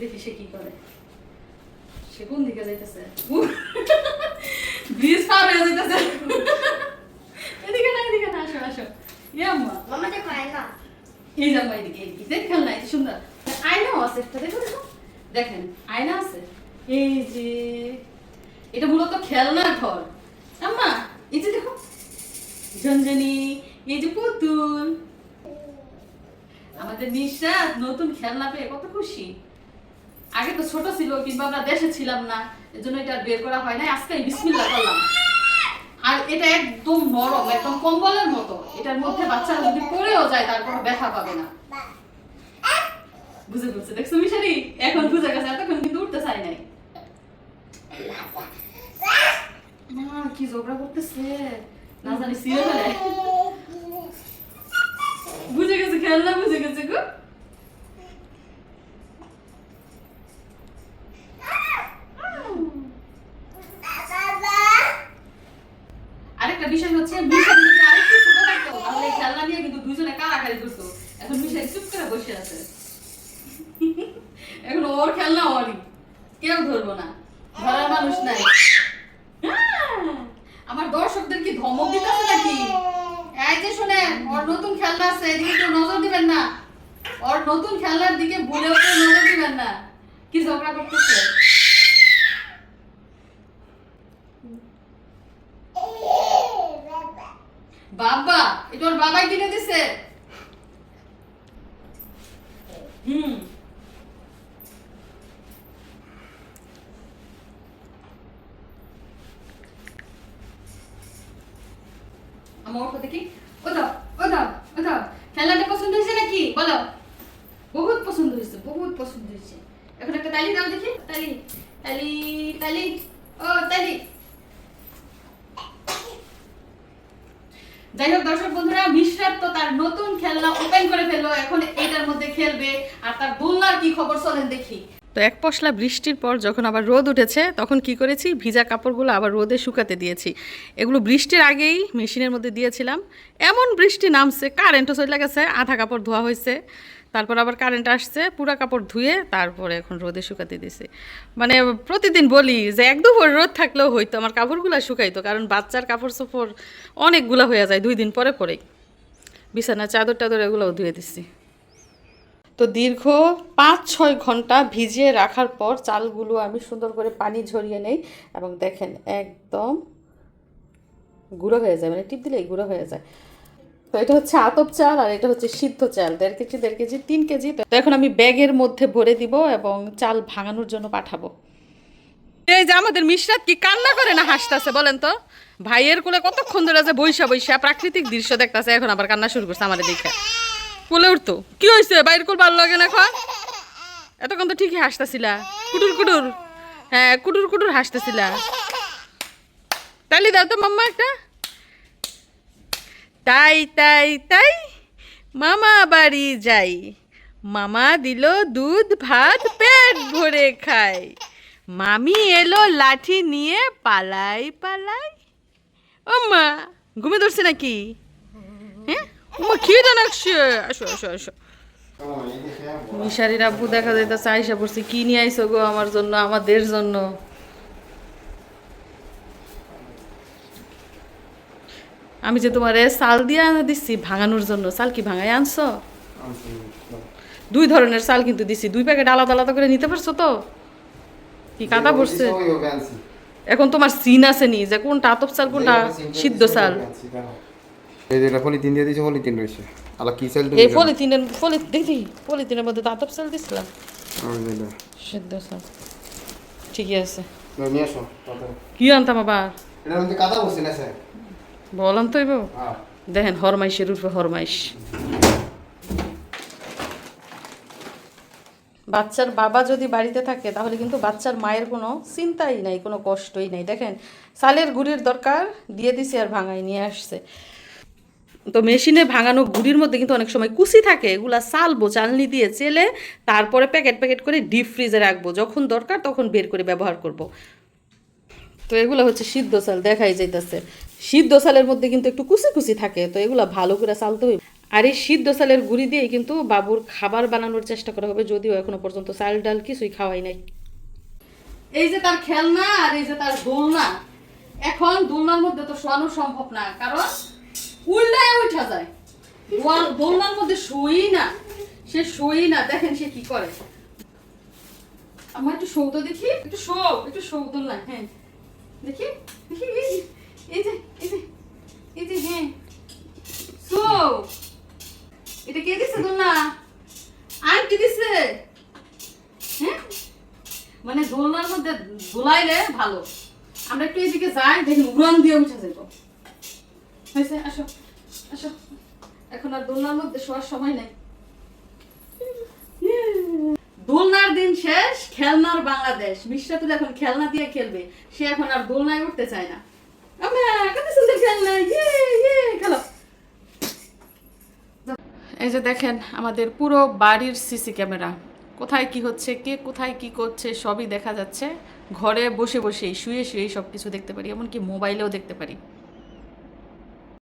দেখি সে কি করে। সে কোন দিকে যাইতেছে? ব্রিজ পার হয়ে যাইতেছে। এদিকে না এদিকে না আসো আসো। ইয়ে আম্মা। মামা দেখো আয়না। এই এদিকে এদিকে। দেখ খেলনা এই সুন্দর। আয়নাও আছে একটা দেখো দেখো। দেখেন আয়না আছে। এই যে এটা মূলত খেলনার ঘর। আম্মা এই যে দেখো। ঝনঝনি এই যে পুতুল। আমাদের নিঃশ্বাস নতুন খেলনা পেয়ে কত খুশি। আগে তো ছোট ছিল কিংবা আমরা দেশে ছিলাম না, এজন্য এটা বের করা হয় না আজকে বিসমিল্লা করলাম। আর এটা একদম নরম, একদম কম্বলের মতো। এটার মধ্যে বাচ্চারা যদি পড়েও যায় তারপর ব্যথা পাবে না। বুঝে দেখছ মিশারি এখন বুঝে গেছে, এতক্ষণ কিন্তু উঠতে চাই নাই। কি করতেছে? না জানি, সিও ফেলে বুঝে গেছে, খেলনা বুঝে গেছে গো আরেকটা বিষয় হচ্ছে মিশারি যদি আরেকটু ছোট থাকতো তাহলে এই খেলনা নিয়ে কিন্তু দুজনে কারাকারি করতো এখন মিশারি চুপ করে বসে আছে এখন ওর খেলনা ওরই। কেউ ধরবো না। ধরার মানুষ নাই। আমার দর্শকদের কি ধমক দিতেছে নাকি? এই যে শুনেন, ওর নতুন খেলনা আছে, এদিকে কেউ নজর দিবেন না। ওর নতুন খেলনার দিকে ভুলেও কেউ নজর দিবেন না। কি ঝগড়া করতেছে? বাবা, এটা ওর বাবাই কিনে দিছে। হুম আমার ওঠো দেখি ও দাও ও দাও ও দাও খেলাটা পছন্দ হয়েছে নাকি বলো বহুত পছন্দ হয়েছে বহুত পছন্দ হয়েছে এখন একটা তালি দাও দেখি, তালি তালি তালি, ও, তালি। যাই হোক, দর্শক বন্ধুরা তো তার নতুন খেলনা ওপেন করে ফেলল, এখন এটার মধ্যে খেলবে, আর তার কি খবর দেখি। তো এক পশলা বৃষ্টির পর যখন আবার রোদ উঠেছে, তখন কি করেছি? ভিজা কাপড়গুলো আবার রোদে শুকাতে দিয়েছি। এগুলো বৃষ্টির আগেই মেশিনের মধ্যে দিয়েছিলাম। এমন বৃষ্টি নামছে কারেন্টও চলে গেছে, আধা কাপড় ধোয়া হয়েছে। তারপর আবার কারেন্ট আসছে, পুরা কাপড় ধুয়ে তারপরে এখন রোদে শুকাতে দিছি। মানে প্রতিদিন বলি যে এক দুপুর রোদ থাকলেও হইতো, আমার কাপড়গুলো শুকাইতো, কারণ বাচ্চার কাপড় চোপড় অনেকগুলো হয়ে যায় দুই দিন পরে পরেই। বিছানা, চাদর টাদর এগুলোও ধুয়ে দিছি। তো দীর্ঘ পাঁচ ছয় ঘণ্টা ভিজিয়ে রাখার পর চালগুলো আমি সুন্দর করে পানি ঝরিয়ে নেই এবং দেখেন একদম গুঁড়ো হয়ে যায় মানে টিপ দিলেই গুঁড়ো হয়ে যায়। তো এটা হচ্ছে আতপ চাল আর এটা হচ্ছে সিদ্ধ চাল। দেড় কেজি দেড় কেজি, তিন কেজি। তো এখন আমি ব্যাগের মধ্যে ভরে দিব এবং চাল ভাঙানোর জন্য পাঠাবো। এই যে আমাদের মিশরাত কি কান্না করে না হাসতেছে বলেন তো? ভাইয়ের কোলে কতক্ষণ ধরে আছে বৈশা বৈশা প্রাকৃতিক দৃশ্য দেখতেছে, এখন আবার কান্না শুরু করছে আমাদের দেখে কোলে উঠতো। কি হয়েছে বাইর কোল ভালো লাগে না এখন? এতক্ষণ তো ঠিকই হাসতেছিলা। কুটুর কুটুর। হ্যাঁ কুটুর কুটুর হাসতেছিলা। তালি দাও তো মাম্মা একটা। তাই তাই তাই মামা বাড়ি যাই। মামা দিল দুধ, ভাত, পেট ভরে খায় মামি এলো লাঠি নিয়ে পালাই পালাই। ও মা ঘুমে ধরছে নাকি? হ্যাঁ? খিদে লাগছে। আসো আসো আসো। মিশারির আব্বু দেখা যাইতেছে, আইসা পড়ছে, কি নিয়ে আইসো গো আমার জন্য, আমাদের জন্য? আমি যে তোমারে চাল দিয়ে আনা দিচ্ছি ভাঙানোর জন্য। চাল কি ভাঙাই আনছো? দুই ধরনের চাল কিন্তু দিছি। দুই প্যাকেট আলাদা আলাদা করে নিতে পারছ তো? কি কাদা পড়ছে? এখন তোমার সিন আছে নি যে কোনটা আতপ চাল কোনটা সিদ্ধ চাল? এই যে এটা পলিথিন দিয়ে দিয়েছে পলিথিন রয়েছে। আলা কি চাল এই পলিথিনের পলি দেখি পলিথিনের মধ্যে তো আতপ চাল দিছিলাম। সিদ্ধ চাল। ঠিকই আছে। কি আনতাম আবার? এটার মধ্যে কাদা বসে না স্যার? বললাম তো এবার দেখেন হরমাইশের উপরে হরমাইশ। বাচ্চার বাবা যদি বাড়িতে থাকে তাহলে কিন্তু বাচ্চার মায়ের কোনো চিন্তাই নাই কোনো কষ্টই নাই। দেখেন সালের গুড়ির দরকার দিয়ে দিছি আর ভাঙাই নিয়ে আসছে। তো মেশিনে ভাঙানো গুড়ির মধ্যে কিন্তু অনেক সময় কুচি থাকে এগুলা চালবো চালনি দিয়ে চেলে তারপরে প্যাকেট প্যাকেট করে ডিপ ফ্রিজে রাখব। যখন দরকার তখন বের করে ব্যবহার করব। তো এগুলো হচ্ছে সিদ্ধ চাল দেখাই যাইতেছে। সিদ্ধ চালের মধ্যে কিন্তু একটু কুচি কুচি থাকে, তো এগুলো ভালো করে চালতে হবে। আর এই সিদ্ধ চালের গুঁড়ি দিয়ে কিন্তু বাবুর খাবার বানানোর চেষ্টা করা হবে, যদিও এখনও পর্যন্ত চাল ডাল কিছুই খাওয়াই নাই। এই যে তার খেলনা আর এই যে তার দোলনা, এখন দোলনার মধ্যে তো শোয়ানো সম্ভব না, কারণ উল্টায় উঠা যায়। দোলনার মধ্যে শুই না, সে শুই না, দেখেন সে কি করে। আমার একটু তো দেখি, একটু শৌ একটু শৌ দোলনা হ্যাঁ। দেখি দেখি। হ্যাঁ। হ্যাঁ? মানে দোলনার মধ্যে দোলাইলে ভালো। আমরা একটু এদিকে যাই দেখি উড়ান দিয়ে উঠে যেত হয়েছে? আসো আসো। এখন আর দোলনার মধ্যে শোয়ার সময় নেই। দোলনার দিন শেষ, খেলনার বাংলাদেশ। মিশ্রা তুলে এখন খেলনা দিয়ে খেলবে। সে এখন আর দোলনায় উঠতে চায় না। এই যে দেখেন, আমাদের পুরো বাড়ির সিসি ক্যামেরা। কোথায় কি হচ্ছে, কে কোথায় কি করছে, সবই দেখা যাচ্ছে। ঘরে বসে বসেই, শুয়ে শুয়েই সব কিছু দেখতে পারি, এমনকি মোবাইলেও দেখতে পারি।